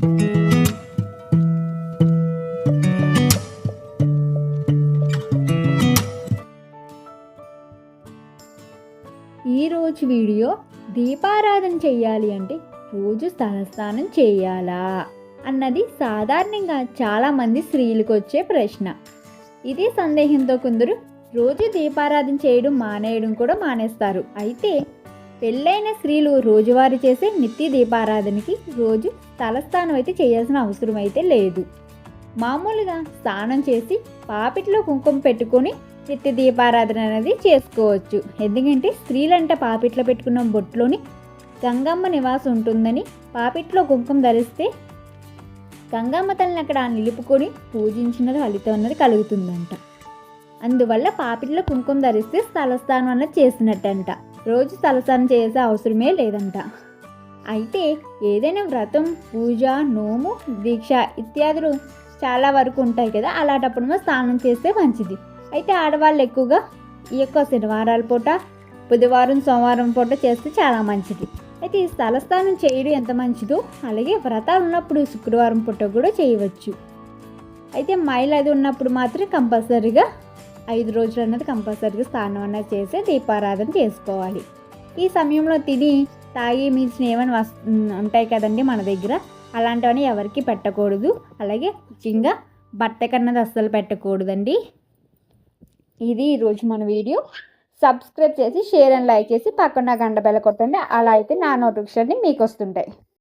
ఈరోజు వీడియో దీపారాధన చేయాలి అంటే రోజు తలస్నానం చేయాలా అన్నది సాధారణంగా చాలామంది స్త్రీలకు వచ్చే ప్రశ్న. ఇదే సందేహంతో కొందరు రోజు దీపారాధన చేయడం మానేయడం కూడా మానేస్తారు. అయితే పెళ్ళైన స్త్రీలు రోజువారీ చేసే నిత్య దీపారాధనకి రోజు తలస్నానం అయితే చేయాల్సిన అవసరం అయితే లేదు. మామూలుగా స్నానం చేసి పాపిట్లో కుంకుమ పెట్టుకొని నిత్య దీపారాధన అనేది చేసుకోవచ్చు. ఎందుకంటే స్త్రీలంట పాపిట్లో పెట్టుకున్న బొట్టులోని గంగమ్మ నివాసం ఉంటుందని పాపిట్లో కుంకుమ ధరిస్తే గంగమ్మ తల్లిని అక్కడ నిలుపుకొని పూజించిన ఫలితం అన్నది కలుగుతుందంట. అందువల్ల పాపిట్లో కుంకుమ ధరిస్తే స్థలస్థానం అన్నది చేసినట్టంట. రోజు తలస్నానం చేసే అవసరమే లేదంట. అయితే ఏదైనా వ్రతం పూజ నోము దీక్ష ఇత్యాదులు చాలా వరకు ఉంటాయి కదా. అలాంటప్పుడు మనం స్నానం చేస్తే మంచిది. అయితే ఆడవాళ్ళు ఎక్కువగా ఈ యొక్క శనివారాల పూట బుధవారం సోమవారం పూట చేస్తే చాలా మంచిది. అయితే ఈ స్థలస్థానం చేయడం ఎంత మంచిదో అలాగే వ్రతాలు ఉన్నప్పుడు శుక్రవారం పూట కూడా చేయవచ్చు. అయితే మైల్ అది ఉన్నప్పుడు మాత్రం కంపల్సరీగా ఐదు రోజులు అన్నది కంపల్సరీగా స్నానం అన్నది చేసి దీపారాధన చేసుకోవాలి. ఈ సమయంలో తిని తాగి మించిన ఏమైనా వస్ ఉంటాయి కదండి మన దగ్గర. అలాంటివన్నీ ఎవరికి పెట్టకూడదు. అలాగే ముఖ్యంగా బట్టకన్నది అస్సలు పెట్టకూడదండి. ఇది ఈరోజు మన వీడియో. సబ్స్క్రైబ్ చేసి షేర్ అండ్ లైక్ చేసి పక్కన గంట బెల్ల కొట్టండి. అలా అయితే నా నోటిఫికేషన్ మీకు వస్తుంటాయి.